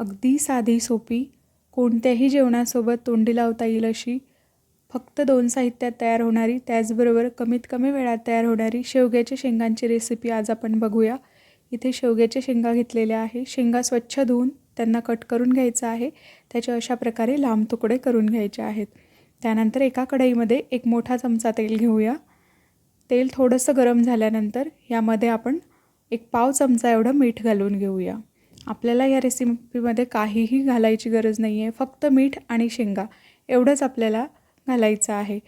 अगदी साधी सोपी कोणत्याही जेवणासोबत तोंडी लावता येईल अशी फक्त दोन साहित्यात तयार होणारी त्याचबरोबर कमीत कमी वेळात तयार होणारी शेवग्याच्या शेंगांची रेसिपी आज आपण बघूया. इथे शेवग्याच्या शेंगा घेतलेल्या आहे. शेंगा स्वच्छ धुवून त्यांना कट करून घ्यायचं आहे. त्याचे अशा प्रकारे लांब तुकडे करून घ्यायचे आहेत. त्यानंतर एका कढईमध्ये एक मोठा चमचा तेल घेऊया. तेल थोडंसं गरम झाल्यानंतर यामध्ये आपण एक पाव चमचा एवढं मीठ घालून घेऊया. आपल्याला या रेसिपीमध्ये काहीही घालायची गरज नाही आहे फक्त मीठ आणि शेंगा एवढंच आपल्याला घालायचं आहे.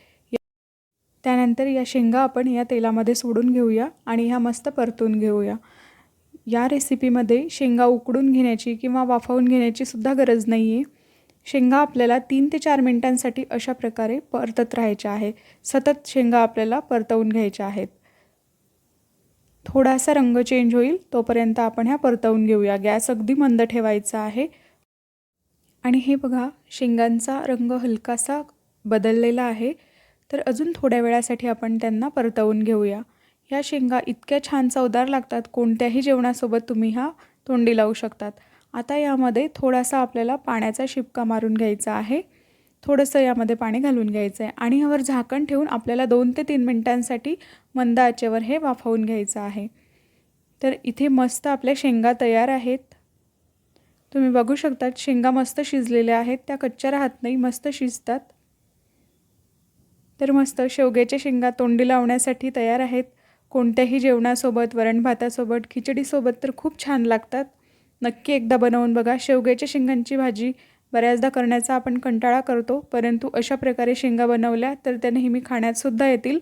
त्यानंतर या शेंगा आपण या तेलामध्ये सोडून घेऊया आणि ह्या मस्त परतून घेऊया. या रेसिपीमध्ये शेंगा उकडून घेण्याची किंवा वाफवून घेण्याची सुद्धा गरज नाही आहे शेंगा आपल्याला तीन ते चार मिनटांसाठी अशा प्रकारे परतत राहायच्या आहे सतत शेंगा आपल्याला परतवून घ्यायच्या आहेत. थोडासा रंग चेंज होईल तोपर्यंत आपण ह्या परतवून घेऊया. गॅस अगदी मंद ठेवायचा आहे. आणि हे बघा शेंगांचा रंग हलकासा बदललेला आहे. तर अजून थोड्या वेळासाठी आपण त्यांना परतवून घेऊया. ह्या शेंगा इतक्या छान चवदार लागतात कोणत्याही जेवणासोबत तुम्ही ह्या तोंडी लावू शकतात. आता यामध्ये थोडासा आपल्याला पाण्याचा शिपका मारून घ्यायचा आहे. थोडंसं यामध्ये पाणी घालून घ्यायचं आहे आणि यावर झाकण ठेवून आपल्याला दोन ते तीन मिनटांसाठी मंद आचेवर हे वाफवून घ्यायचं आहे. तर इथे मस्त आपल्या शेंगा तयार आहेत. तुम्ही बघू शकता शेंगा मस्त शिजलेल्या आहेत. त्या कच्च्या राहत नाही मस्त शिजतात. तर मस्त शेवग्याच्या शेंगा तोंडी लावण्यासाठी तयार आहेत. कोणत्याही जेवणासोबत वरण भातासोबत खिचडीसोबत तर खूप छान लागतात. नक्की एकदा बनवून बघा. शेवग्याच्या शेंगांची भाजी बऱ्याचदा करण्याचा आपण कंटाळा करतो परंतु अशा प्रकारे शेंगा बनवल्या तर त्या नेहमी खाण्यातसुद्धा येतील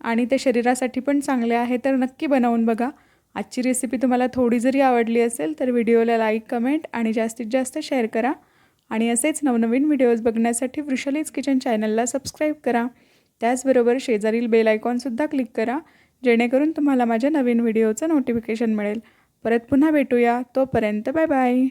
आणि ते शरीरासाठी पण चांगले आहे तर नक्की बनवून बघा. आजची रेसिपी तुम्हाला थोडी जरी आवडली असेल तर व्हिडिओला लाईक कमेंट आणि जास्तीत जास्त शेअर करा. आणि असेच नवनवीन व्हिडिओज बघण्यासाठी वृषलीज किचन चॅनलला सबस्क्राईब करा. त्याचबरोबर शेजारील बेल आयकॉनसुद्धा क्लिक करा जेणेकरून तुम्हाला माझ्या नवीन व्हिडिओचं नोटिफिकेशन मिळेल. परत पुन्हा भेटूया. तोपर्यंत बाय बाय